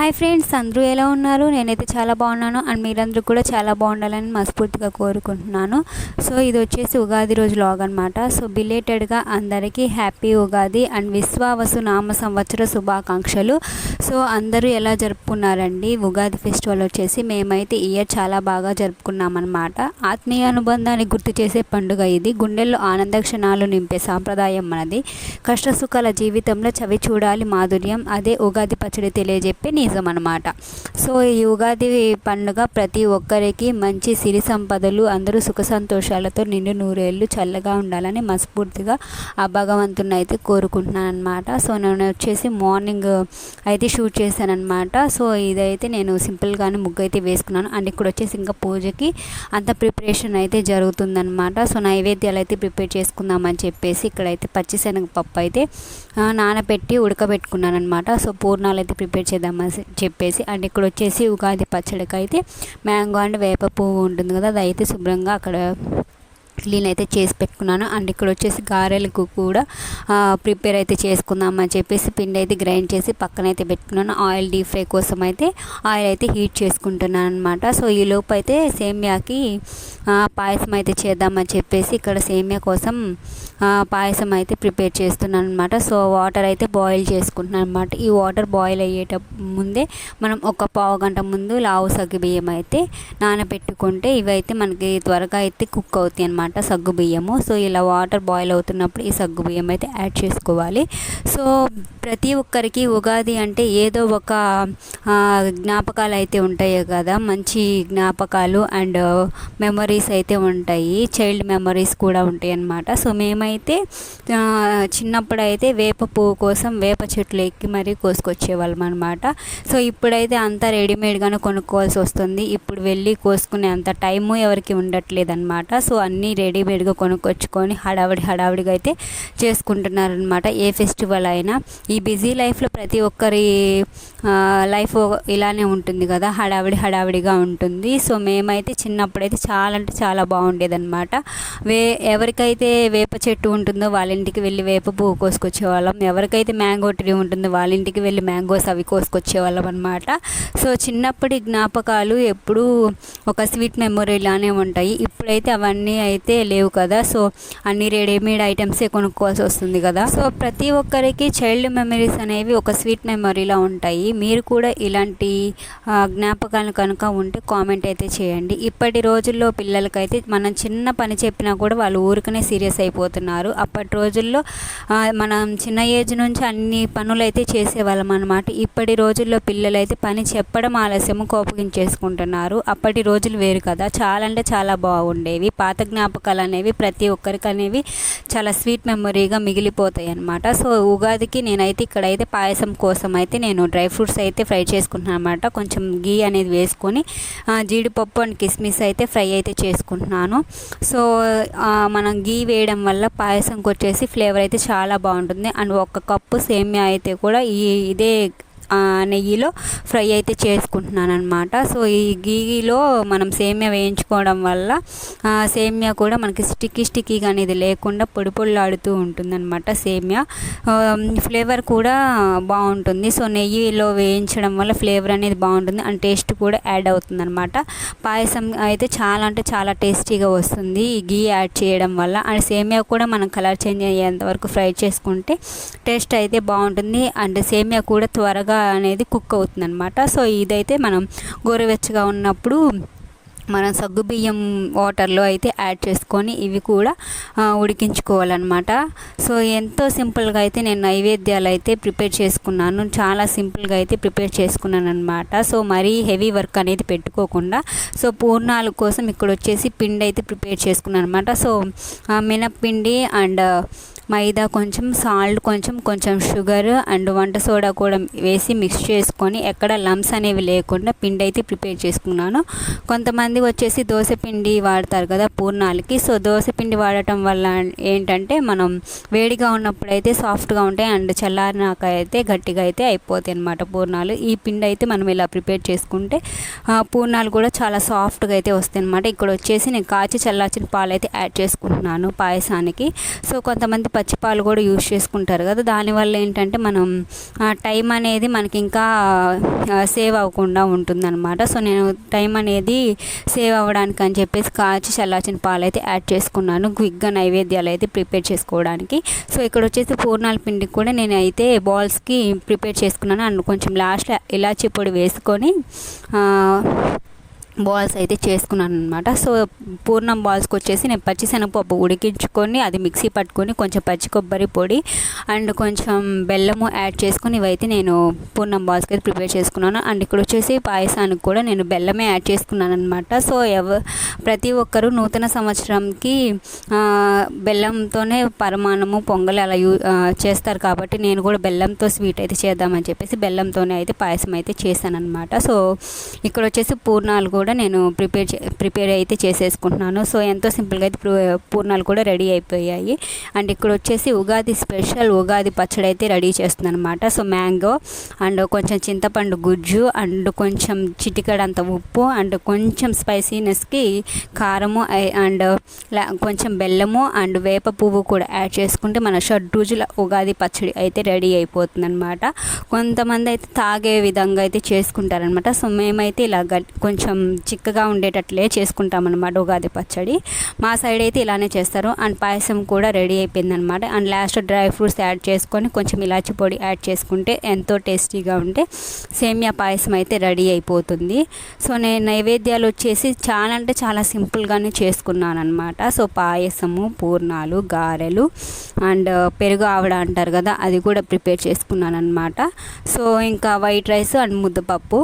Hi friends అందరూ ఎలా ఉన్నారు? నేనైతే చాలా బాగున్నాను అండ్ మీరందరూ కూడా చాలా బాగుండాలని మనస్ఫూర్తిగా కోరుకుంటున్నాను. సో ఇది వచ్చేసి ఉగాది రోజు లాగ్ అనమాట సో బిలేటెడ్గా అందరికీ హ్యాపీ ఉగాది అండ్ విశ్వావసు నామ సంవత్సర శుభాకాంక్షలు. సో అందరూ ఎలా జరుపుకున్నారండి? ఉగాది ఫెస్టివల్ వచ్చేసి మేమైతే ఇయర్ చాలా బాగా జరుపుకున్నామన్నమాట. ఆత్మీయ అనుబంధాన్ని గుర్తు చేసే పండుగ ఇది. గుండెల్లో ఆనంద క్షణాలు నింపే సాంప్రదాయం మనది. కష్టసుఖాల జీవితంలో చవి చూడాలి మాధుర్యం. అదే ఉగాది పచ్చడి తెలియజెప్పే నిజం అనమాట సో ఈ ఉగాది పండుగ ప్రతి ఒక్కరికి మంచి సిరి సంపదలు అందరూ సుఖ సంతోషాలతో నిండు నూరేళ్ళు చల్లగా ఉండాలని మనస్ఫూర్తిగా ఆ భగవంతుని అయితే కోరుకుంటున్నాను అనమాట సో నేను వచ్చేసి మార్నింగ్ అయితే షూట్ చేశాను అనమాట సో ఇదైతే నేను సింపుల్గానే ముగ్గు అయితే వేసుకున్నాను. అండ్ ఇక్కడ వచ్చేసి ఇంకా పూజకి అంత ప్రిపరేషన్ అయితే జరుగుతుందనమాట. సో నైవేద్యాలు అయితే ప్రిపేర్ చేసుకుందామని చెప్పేసి ఇక్కడైతే పచ్చిశనగ పప్పు అయితే నానబెట్టి ఉడకబెట్టుకున్నాను అనమాట సో పూర్ణాలు అయితే ప్రిపేర్ చేద్దామని చెప్పేసి అండ్ ఇక్కడ వచ్చేసి ఉగాది పచ్చడికి అయితే మ్యాంగో అండ్ వేప పువ్వు ఉంటుంది కదా అది అయితే శుభ్రంగా అక్కడ క్లీన్ అయితే చేసి పెట్టుకున్నాను. అండ్ ఇక్కడ వచ్చేసి గారెలకు కూడా ప్రిపేర్ అయితే చేసుకుందామని చెప్పేసి పిండి అయితే గ్రైండ్ చేసి పక్కన అయితే పెట్టుకున్నాను. ఆయిల్ డీప్ ఫ్రై కోసం అయితే ఆయిల్ అయితే హీట్ చేసుకుంటున్నాను అనమాట సో ఈ లోపు అయితే సేమియాకి పాయసం అయితే చేద్దామని చెప్పేసి ఇక్కడ సేమియా కోసం పాయసం అయితే ప్రిపేర్ చేస్తున్నాను అనమాట సో వాటర్ అయితే బాయిల్ చేసుకుంటున్నాను అనమాట ఈ వాటర్ బాయిల్ అయ్యేట ముందే మనం ఒక పావు గంట ముందు లావు సగ్గు బియ్యం అయితే నానబెట్టుకుంటే ఇవైతే మనకి త్వరగా అయితే కుక్ అవుతాయి అనమాట అనమాట సగ్గు బియ్యము. సో ఇలా వాటర్ బాయిల్ అవుతున్నప్పుడు ఈ సగ్గు బియ్యం అయితే యాడ్ చేసుకోవాలి. సో ప్రతి ఒక్కరికి ఉగాది అంటే ఏదో ఒక జ్ఞాపకాలు అయితే ఉంటాయి కదా. మంచి జ్ఞాపకాలు అండ్ మెమరీస్ అయితే ఉంటాయి. చైల్డ్ మెమరీస్ కూడా ఉంటాయి అన్నమాట. సో మేమైతే చిన్నప్పుడు అయితే వేప పువ్వు కోసం వేప చెట్లు ఎక్కి మరీ కోసుకొచ్చేవాళ్ళం అనమాట సో ఇప్పుడైతే అంతా రెడీమేడ్గానే కొనుక్కోవాల్సి వస్తుంది. ఇప్పుడు వెళ్ళి కోసుకునే అంత టైము ఎవరికి ఉండట్లేదు అనమాట సో అన్నీ రెడీమేడ్గా కొనుక్కొచ్చుకొని హడావిడి హడావిడిగా అయితే చేసుకుంటున్నారనమాట ఏ ఫెస్టివల్ అయినా ఈ బిజీ లైఫ్లో ప్రతి ఒక్కరి లైఫ్ ఇలానే ఉంటుంది కదా హడావిడి హడావిడిగా ఉంటుంది. సో మేమైతే చిన్నప్పుడైతే చాలా అంటే చాలా బాగుండేదన్నమాట. వే ఎవరికైతే వేప చెట్టు ఉంటుందో వాళ్ళ ఇంటికి వెళ్ళి వేప పువ్వు కోసుకొచ్చేవాళ్ళం. ఎవరికైతే మ్యాంగో ట్రీ ఉంటుందో వాళ్ళ ఇంటికి వెళ్ళి మ్యాంగోస్ అవి కోసుకొచ్చేవాళ్ళం అనమాట సో చిన్నప్పటి జ్ఞాపకాలు ఎప్పుడూ ఒక స్వీట్ మెమొరీ ఇలానే ఉంటాయి. ఇప్పుడైతే అవన్నీ అయితే లేవు కదా. సో అన్ని రెడీమేడ్ ఐటమ్సే కొనుక్కోవాల్సి వస్తుంది కదా. సో ప్రతి ఒక్కరికి చైల్డ్ మెమరీస్ అనేవి ఒక స్వీట్ మెమరీలా ఉంటాయి. మీరు కూడా ఇలాంటి జ్ఞాపకాలు కనుక ఉంటే కామెంట్ అయితే చేయండి. ఇప్పటి రోజుల్లో పిల్లలకైతే మనం చిన్న పని చెప్పినా కూడా వాళ్ళు ఊరికనే సీరియస్ అయిపోతున్నారు. అప్పటి రోజుల్లో మనం చిన్న ఏజ్ నుంచి అన్ని పనులు అయితే చేసేవాళ్ళం అనమాట ఇప్పటి రోజుల్లో పిల్లలైతే పని చెప్పడం ఆలస్యము కోపగించేసుకుంటున్నారు. అప్పటి రోజులు వేరు కదా. చాలా అంటే చాలా బాగుండేవి. పాత జ్ఞాపకాలు అనేవి ప్రతి ఒక్కరికి అనేవి చాలా స్వీట్ మెమొరీగా మిగిలిపోతాయి అనమాట సో ఉగాదికి నేనైతే ఇక్కడైతే పాయసం కోసం అయితే నేను డ్రై ఫ్రూట్స్ అయితే ఫ్రై చేసుకుంటున్నాను అనమాట కొంచెం గీ అనేది వేసుకొని జీడిపప్పు అండ్ కిస్మిస్ అయితే ఫ్రై అయితే చేసుకుంటున్నాను. సో మనం గీ వేయడం వల్ల పాయసంకి వచ్చేసి ఫ్లేవర్ అయితే చాలా బాగుంటుంది. అండ్ ఒక కప్పు సేమియా అయితే కూడా ఈ ఇదే నెయ్యిలో ఫ్రై అయితే చేసుకుంటున్నాను అనమాట సో ఈ గీలో మనం సేమియా వేయించుకోవడం వల్ల సేమియా కూడా మనకి స్టిక్కీ స్టిక్కీగా అనేది లేకుండా పొడి పొడిలాడుతూ ఉంటుందన్నమాట సేమియా. ఫ్లేవర్ కూడా బాగుంటుంది. సో నెయ్యిలో వేయించడం వల్ల ఫ్లేవర్ అనేది బాగుంటుంది అండ్ టేస్ట్ కూడా యాడ్ అవుతుంది అనమాట పాయసం అయితే చాలా అంటే చాలా టేస్టీగా వస్తుంది ఈ గీ యాడ్ చేయడం వల్ల. అండ్ సేమియా కూడా మనం కలర్ చేంజ్ అయ్యేంత వరకు ఫ్రై చేసుకుంటే టేస్ట్ అయితే బాగుంటుంది. అండ్ సేమియా కూడా త్వరగా అనేది కుక్ అవుతుంది అనమాట సో ఇదైతే మనం గోరువెచ్చగా ఉన్నప్పుడు మనం సగ్గుబియ్యం వాటర్లో అయితే యాడ్ చేసుకొని ఇవి కూడా ఉడికించుకోవాలన్నమాట. సో ఎంతో సింపుల్గా అయితే నేను నైవేద్యాలు అయితే ప్రిపేర్ చేసుకున్నాను. చాలా సింపుల్గా అయితే ప్రిపేర్ చేసుకున్నాను అనమాట సో మరీ హెవీ వర్క్ అనేది పెట్టుకోకుండా సో పూర్ణాల కోసం ఇక్కడ వచ్చేసి పిండి అయితే ప్రిపేర్ చేసుకున్నాను అనమాట సో మినప్పిండి అండ్ మైదా కొంచెం సాల్ట్ కొంచెం కొంచెం షుగర్ అండ్ వంట సోడా కూడా వేసి మిక్స్ చేసుకొని ఎక్కడ లమ్స్ అనేవి లేకుండా పిండి అయితే ప్రిపేర్ చేసుకున్నాను. కొంతమంది వచ్చేసి దోశ పిండి వాడతారు కదా పూర్ణాలకి. సో దోశ పిండి వాడటం వల్ల ఏంటంటే మనం వేడిగా ఉన్నప్పుడు అయితే సాఫ్ట్గా ఉంటాయి అండ్ చల్లారినాక అయితే గట్టిగా అయితే అయిపోతాయి అనమాట పూర్ణాలు. ఈ పిండి అయితే మనం ఇలా ప్రిపేర్ చేసుకుంటే పూర్ణాలు కూడా చాలా సాఫ్ట్గా అయితే వస్తాయి అనమాట ఇక్కడ వచ్చేసి నేను కాచి చల్లార్చిన పాలు అయితే యాడ్ చేసుకుంటున్నాను పాయసానికి. సో కొంతమంది పచ్చిపాలు కూడా యూస్ చేసుకుంటారు కదా. దానివల్ల ఏంటంటే మనం టైం అనేది మనకి ఇంకా సేవ్ అవ్వకుండా ఉంటుందన్నమాట. సో నేను టైం అనేది సేవ్ అవ్వడానికి అని చెప్పేసి కాచి చల్లార్చిన పాలు అయితే యాడ్ చేసుకున్నాను. క్విక్గా నైవేద్యాలు అయితే ప్రిపేర్ చేసుకోవడానికి. సో ఇక్కడ వచ్చేసి పూర్ణాల పిండికి కూడా నేను అయితే బాల్స్కి ప్రిపేర్ చేసుకున్నాను. అండ్ కొంచెం లాస్ట్లో ఇలాచీ పొడి వేసుకొని బాల్స్ అయితే చేసుకున్నాను అనమాట సో పూర్ణం బాల్స్కి వచ్చేసి నేను పచ్చిశనగపప్పు ఉడికించుకొని అది మిక్సీ పట్టుకొని కొంచెం పచ్చి కొబ్బరి పొడి అండ్ కొంచెం బెల్లము యాడ్ చేసుకొని ఇవైతే నేను పూర్ణం బాల్స్కి అయితే ప్రిపేర్ చేసుకున్నాను. అండ్ ఇక్కడ వచ్చేసి పాయసానికి కూడా నేను బెల్లమే యాడ్ చేసుకున్నాను అనమాట సో ఎవ ప్రతి ఒక్కరూ నూతన సంవత్సరంకి బెల్లంతోనే పరమాణము పొంగలి అలా యూ చేస్తారు కాబట్టి నేను కూడా బెల్లంతో స్వీట్ అయితే చేద్దామని చెప్పేసి బెల్లంతోనే అయితే పాయసం అయితే చేశాను అనమాట సో ఇక్కడ వచ్చేసి పూర్ణాలు కూడా కూడా నేను ప్రిపేర్ ప్రిపేర్ అయితే చేసేసుకుంటున్నాను. సో ఎంతో సింపుల్గా అయితే పూర్ణాలు కూడా రెడీ అయిపోయాయి. అండ్ ఇక్కడ వచ్చేసి ఉగాది స్పెషల్ ఉగాది పచ్చడి అయితే రెడీ చేస్తున్నాను అనమాట సో మ్యాంగో అండ్ కొంచెం చింతపండు గుజ్జు అండ్ కొంచెం చిటికడంత ఉప్పు అండ్ కొంచెం స్పైసీనెస్కి కారము అండ్ కొంచెం బెల్లము అండ్ వేప పువ్వు కూడా యాడ్ చేసుకుంటే మన షడ్ రోజుల ఉగాది పచ్చడి అయితే రెడీ అయిపోతుంది అనమాట కొంతమంది అయితే తాగే విధంగా అయితే చేసుకుంటారనమాట సో మేమైతే ఇలా కొంచెం చిక్కగా ఉండేటట్లే చేసుకుంటామన్నమాట ఉగాది పచ్చడి. మా సైడ్ అయితే ఇలానే చేస్తారు. అండ్ పాయసం కూడా రెడీ అయిపోయిందనమాట and last dry fruits add చేసుకొని కొంచెం ఇలాచి పొడి యాడ్ చేసుకుంటే ఎంతో టేస్టీగా ఉంటే సేమియా పాయసం అయితే రెడీ అయిపోతుంది. సో నేను నైవేద్యాలు వచ్చేసి చాలా అంటే చాలా సింపుల్గానే చేసుకున్నాను అనమాట సో పాయసము పూర్ణాలు గారెలు అండ్ పెరుగు ఆవిడ అంటారు కదా అది కూడా ప్రిపేర్ చేసుకున్నాను అనమాట సో ఇంకా వైట్ రైస్ అండ్ ముద్దపప్పు.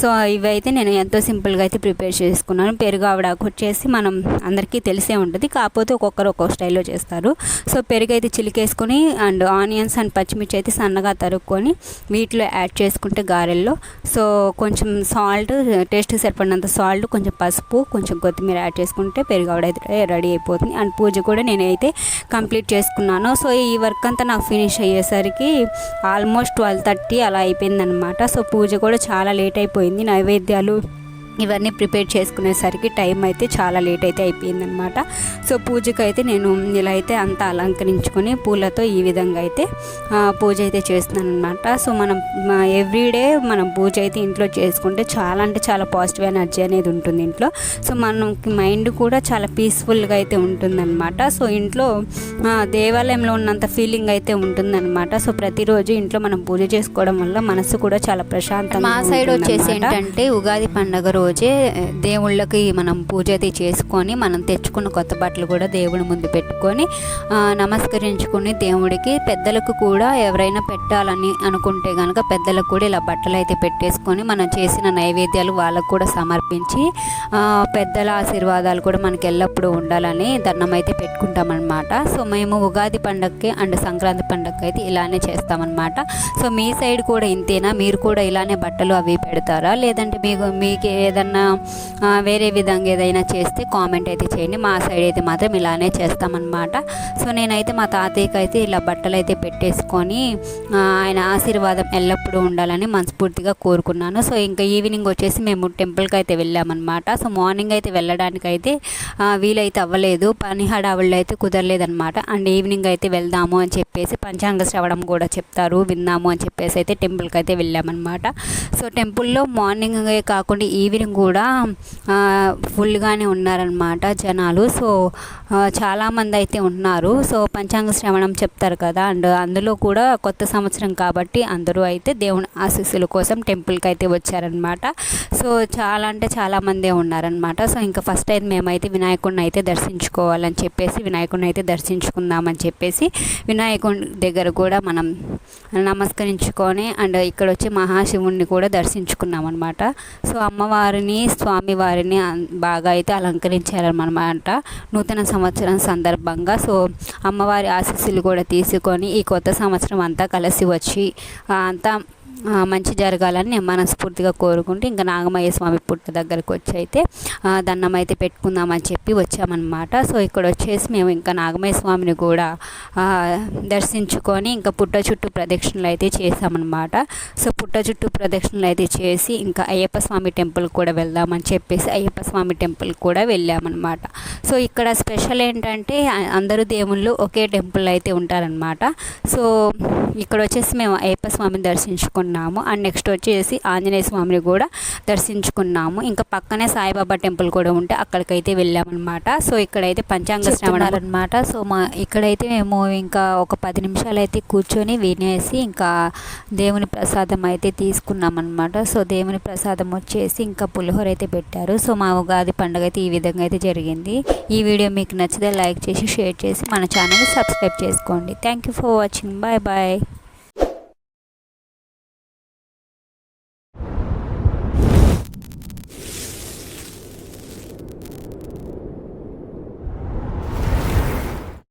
సో ఇవైతే నేను ఎంతో సింపుల్గా అయితే ప్రిపేర్ చేసుకున్నాను. పెరుగు ఆవిడకు వచ్చేసి మనం అందరికీ తెలిసే ఉంటుంది. కాకపోతే ఒక్కొక్కరు ఒక్కొక్క స్టైల్లో చేస్తారు. సో పెరుగు అయితే చిలికేసుకొని అండ్ ఆనియన్స్ అండ్ పచ్చిమిర్చి అయితే సన్నగా తరుక్కొని వీటిలో యాడ్ చేసుకుంటే గారెల్లో. సో కొంచెం సాల్ట్ టేస్ట్ సరిపడినంత సాల్ట్ కొంచెం పసుపు కొంచెం కొత్తిమీర యాడ్ చేసుకుంటే పెరుగు ఆవిడ అయితే రెడీ అయిపోతుంది. అండ్ పూజ కూడా నేనైతే కంప్లీట్ చేసుకున్నాను. సో ఈ వర్క్ అంతా నాకు ఫినిష్ అయ్యేసరికి ఆల్మోస్ట్ ట్వెల్వ్ థర్టీ అలా అయిపోయిందనమాట సో పూజ కూడా చాలా లేట్ అయిపోయింది. నైవేద్యాలు ఇవన్నీ ప్రిపేర్ చేసుకునేసరికి టైం అయితే చాలా లేట్ అయితే అయిపోయిందనమాట సో పూజకు అయితే నేను ఇలా అయితే అంతా అలంకరించుకొని పూలతో ఈ విధంగా అయితే పూజ అయితే చేస్తున్నాను అనమాట సో మనం ఎవ్రీడే మనం పూజ అయితే ఇంట్లో చేసుకుంటే చాలా అంటే చాలా పాజిటివ్ ఎనర్జీ అనేది ఉంటుంది ఇంట్లో. సో మనకి మైండ్ కూడా చాలా పీస్ఫుల్గా అయితే ఉంటుందన్నమాట. సో ఇంట్లో దేవాలయంలో ఉన్నంత ఫీలింగ్ అయితే ఉంటుందన్నమాట. సో ప్రతిరోజు ఇంట్లో మనం పూజ చేసుకోవడం వల్ల మనసు కూడా చాలా ప్రశాంతంగా మా సైడ్ వచ్చేసి ఏంటంటే ఉగాది పండుగ రోజు రోజే దేవుళ్ళకి మనం పూజ అది చేసుకొని మనం తెచ్చుకున్న కొత్త బట్టలు కూడా దేవుడి ముందు పెట్టుకొని నమస్కరించుకుని దేవుడికి పెద్దలకు కూడా ఎవరైనా పెట్టాలని అనుకుంటే కనుక పెద్దలకు కూడా ఇలా బట్టలు అయితే పెట్టేసుకొని మనం చేసిన నైవేద్యాలు వాళ్ళకు కూడా సమర్పించి పెద్దల ఆశీర్వాదాలు కూడా మనకి ఎల్లప్పుడూ ఉండాలని దండం అయితే పెట్టుకుంటామన్నమాట. సో మేము ఉగాది పండగకి అండ్ సంక్రాంతి పండగకి అయితే ఇలానే చేస్తామన్నమాట. సో మీ సైడ్ కూడా ఇంతేనా? మీరు కూడా ఇలానే బట్టలు అవి పెడతారా? లేదంటే మీకు మీకు ఏదైనా ఏదన్నా వేరే విధంగా ఏదైనా చేస్తే కామెంట్ అయితే చేయండి. మా సైడ్ అయితే మాత్రం ఇలానే చేస్తామన్నమాట. సో నేనైతే మా తాతయ్యకి అయితే ఇలా బట్టలు అయితే పెట్టేసుకొని ఆయన ఆశీర్వాదం ఎల్లప్పుడూ ఉండాలని మనస్ఫూర్తిగా కోరుకున్నాను. సో ఇంకా ఈవినింగ్ వచ్చేసి మేము టెంపుల్కి అయితే వెళ్ళామన్నమాట. సో మార్నింగ్ అయితే వెళ్ళడానికైతే వీలైతే అవ్వలేదు. పని హడావుళ్ళు అయితే కుదరలేదన్నమాట. అండ్ ఈవినింగ్ అయితే వెళ్దాము అని చెప్పేసి పంచాంగ శ్రవణం కూడా చెప్తారు. విందాము అని చెప్పేసి అయితే టెంపుల్కి అయితే వెళ్ళామన్నమాట. సో టెంపుల్లో మార్నింగ్ కాకుండా ఈవినింగ్ కూడా ఫుల్గానే ఉన్నారనమాట జనాలు. సో చాలామంది అయితే ఉన్నారు. సో పంచాంగ శ్రవణం చెప్తారు కదా అండ్ అందులో కూడా కొత్త సంవత్సరం కాబట్టి అందరూ అయితే దేవుని ఆశీస్సుల కోసం టెంపుల్కి అయితే వచ్చారనమాట సో చాలా అంటే చాలామందే ఉన్నారనమాట సో ఇంకా ఫస్ట్ అయితే మేమైతే వినాయకుడిని అయితే దర్శించుకోవాలని చెప్పేసి వినాయకుడిని అయితే దర్శించుకుందామని చెప్పేసి వినాయకుడి దగ్గర కూడా మనం నమస్కరించుకొని అండ్ ఇక్కడ వచ్చి మహాశివుణ్ణి కూడా దర్శించుకున్నాం అనమాట సో అమ్మవారు వారిని స్వామివారిని బాగా అయితే అలంకరించారనమాట నూతన సంవత్సరం సందర్భంగా. సో అమ్మవారి ఆశీస్సులు కూడా తీసుకొని ఈ కొత్త సంవత్సరం అంతా కలిసి వచ్చి అంతా మంచి జరగాలని నేను మనస్ఫూర్తిగా కోరుకుంటూ ఇంకా నాగమయ్య స్వామి పుట్ట దగ్గరకు వచ్చి అయితే దండం అయితే పెట్టుకుందామని చెప్పి వచ్చామన్నమాట. సో ఇక్కడ వచ్చేసి మేము ఇంకా నాగమయ్య స్వామిని కూడా దర్శించుకొని ఇంకా పుట్ట చుట్టూ ప్రదక్షిణలు అయితే చేసామన్నమాట సో పుట్ట చుట్టూ ప్రదక్షిణలు అయితే చేసి ఇంకా అయ్యప్ప స్వామి టెంపుల్ కూడా వెళ్దామని చెప్పేసి అయ్యప్ప స్వామి టెంపుల్ కూడా వెళ్ళామన్నమాట. సో ఇక్కడ స్పెషల్ ఏంటంటే అందరూ దేవుళ్ళు ఒకే టెంపుల్ అయితే ఉంటారనమాట సో ఇక్కడ వచ్చేసి మేము అయ్యప్ప స్వామిని దర్శించుకున్నాము అండ్ నెక్స్ట్ వచ్చేసి ఆంజనేయ స్వామిని కూడా దర్శించుకున్నాము. ఇంకా పక్కనే సాయిబాబా టెంపుల్ కూడా ఉంటే అక్కడికైతే వెళ్ళామన్నమాట. సో ఇక్కడైతే పంచాంగ శ్రవణం అనమాట సో మా ఇక్కడైతే మేము ఇంకా ఒక పది నిమిషాలు అయితే కూర్చొని వినేసి ఇంకా దేవుని ప్రసాదం అయితే తీసుకున్నాం అనమాట సో దేవుని ప్రసాదం వచ్చేసి ఇంకా పులిహోర అయితే పెట్టారు. సో మా ఉగాది పండుగ అయితే ఈ విధంగా అయితే జరిగింది. ఈ వీడియో మీకు నచ్చితే లైక్ చేసి షేర్ చేసి మన ఛానల్ని సబ్స్క్రైబ్ చేసుకోండి. Thank you for watching bye bye